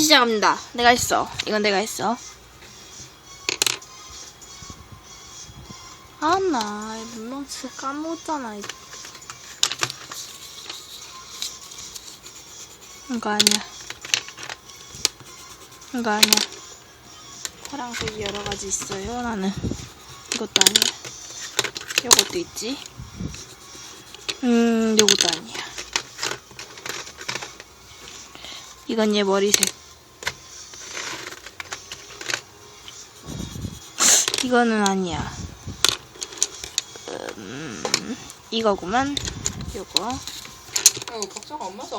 시작합니다. 내가 했어. 이건 내가 했어. 아, 나, 이 물망치 까먹었잖아. 이- 이거 아니야. 이거 아니야. 파란색이 여러 가지 있어요, 나는. 이것도 아니야. 요것도 있지. 음, 요것도 아니야. 이건 얘 머리색. 이거는 아니야. 음, 이거구만. 요거. 아이고 박자가 안 맞아.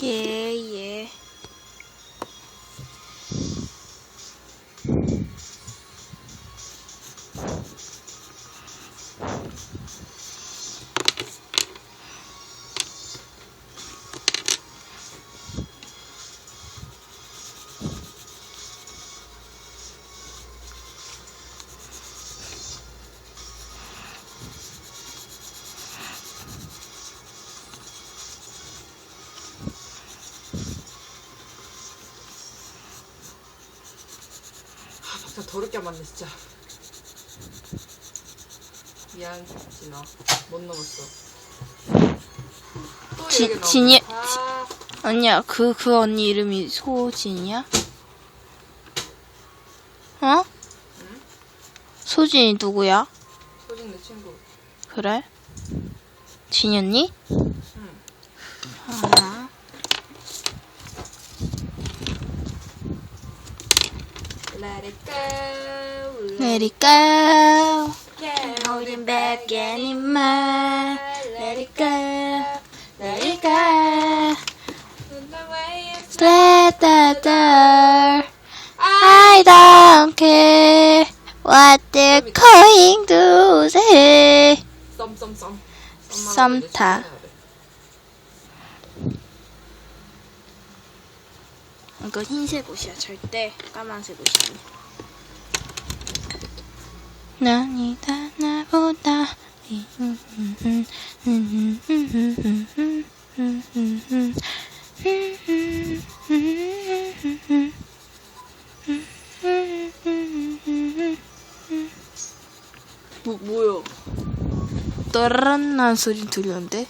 Yeah. 아 박자 더럽게 안 맞네 진짜. 미안 진아 못 넘었어. 또 지-. 진이- 아, 아니야, 그, 그 언니 이름이 소진이야? 어? 소진이 누구야? 소진 내 친구. 그래? 진이 언니? 응. 아. Let it go. Let it go. Can't Holding back anymore. Let it go. Let it go. Let the door. I don't care what they're going to say. 썸타. 이거 흰색 옷이야. 절대 까만색 옷이 아니야. 난이다 나보다 뭐, 뭐요? 떠란난 소리 들렸는데?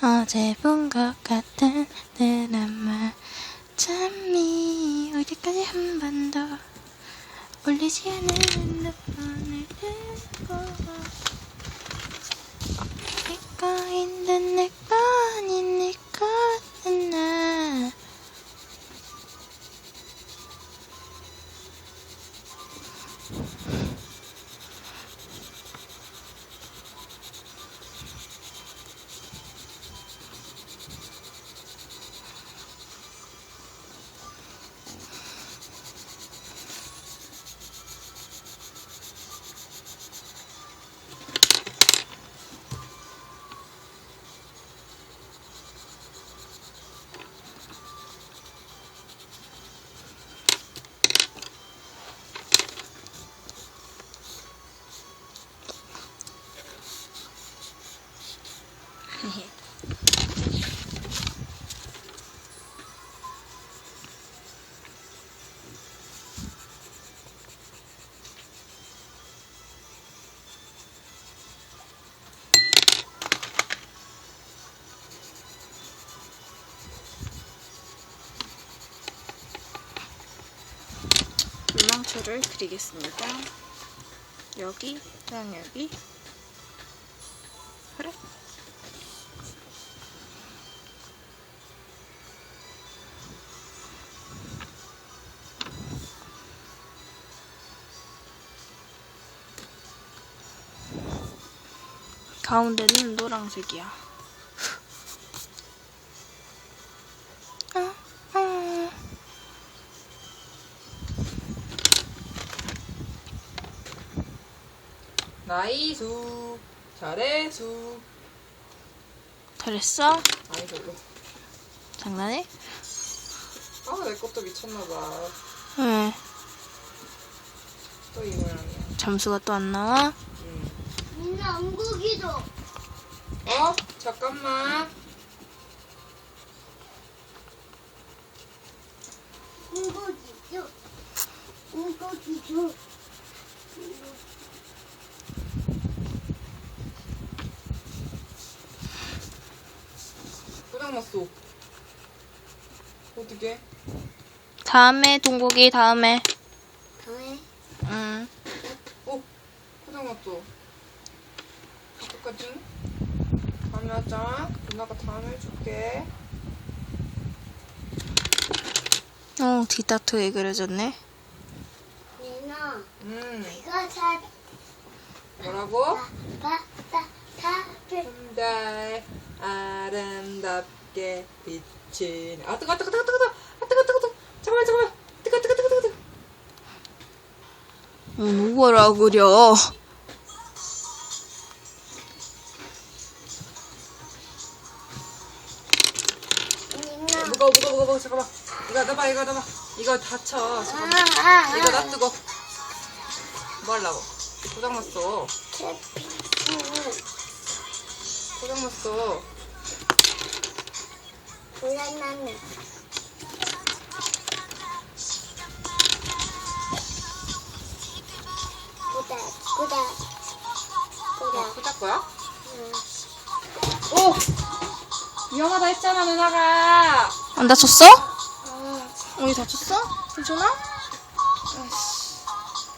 어제 본 것 같은 드라마 잠이 올 때까지 한 번 더 올리지 않은 핸드폰을 들고 내 거인데 내 물망초를 그리겠습니다. 여기, 그냥 여기. 그래? 가운데는 노란색이야. 나이수. 잘해수. 잘했어? 아니 저거. 장난해? 아, 내 것도 미쳤나봐. 응. 또이 모양이야. 점수가 또 안 나와? 응. 민나 엉고기도 어? 잠깐만. 엉고기도 엉고기도 고장났어. 어떻게? 다음에 동국이 다음에. 다음에 응. 어? 고장났어. 어떡하지? 다음에 하자. 누나가 다음에 해줄게. 어, 디타토에 그려졌네. 민나 음. 이거 잘 뭐라고? 봤다 다들 달 아름답게 비친 아 뜨거 뜨거 뜨거 뜨거 뜨거 아 뜨거 뜨거 뜨거 잠깐만 잠깐만 뜨거 뜨거 뜨거 뜨거 뜨거 어, 누구라 그려? 무거워 무거워 잠깐만. 이거 넣어봐 이거 넣어봐. 이거 다쳐. 잠깐만. 아아 이거 놔두고 뭐 하려고? 고장났어. 고장났어. 보다 보다. 어, 보다 꽂을 거야? 응. 오! 위험하다 했잖아 누나가 안 다쳤어? 어. 어디 다쳤어? 괜찮아? 아이씨.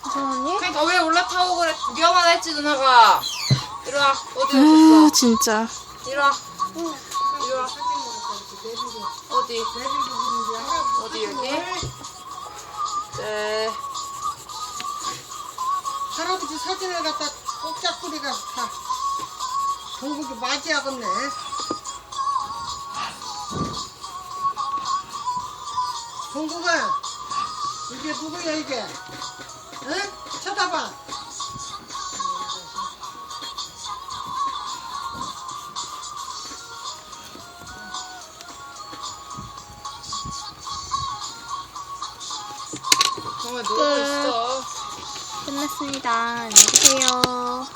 괜찮았니? 그러니까 왜 올라타고 그래 위험하다 했지 누나가 이리 와 어디 아, 오셨어 진짜. 이리 와 응. 이리 와 어디 어디 여기 네 할아버지 사진을 갖다 꼭짝꾸리가 다 동국이 맞이하겠네. 동국아, 이게 누구야 이게? 응? 쳐다봐. 정말 놀고 있어 끝났습니다. 안녕히 계세요.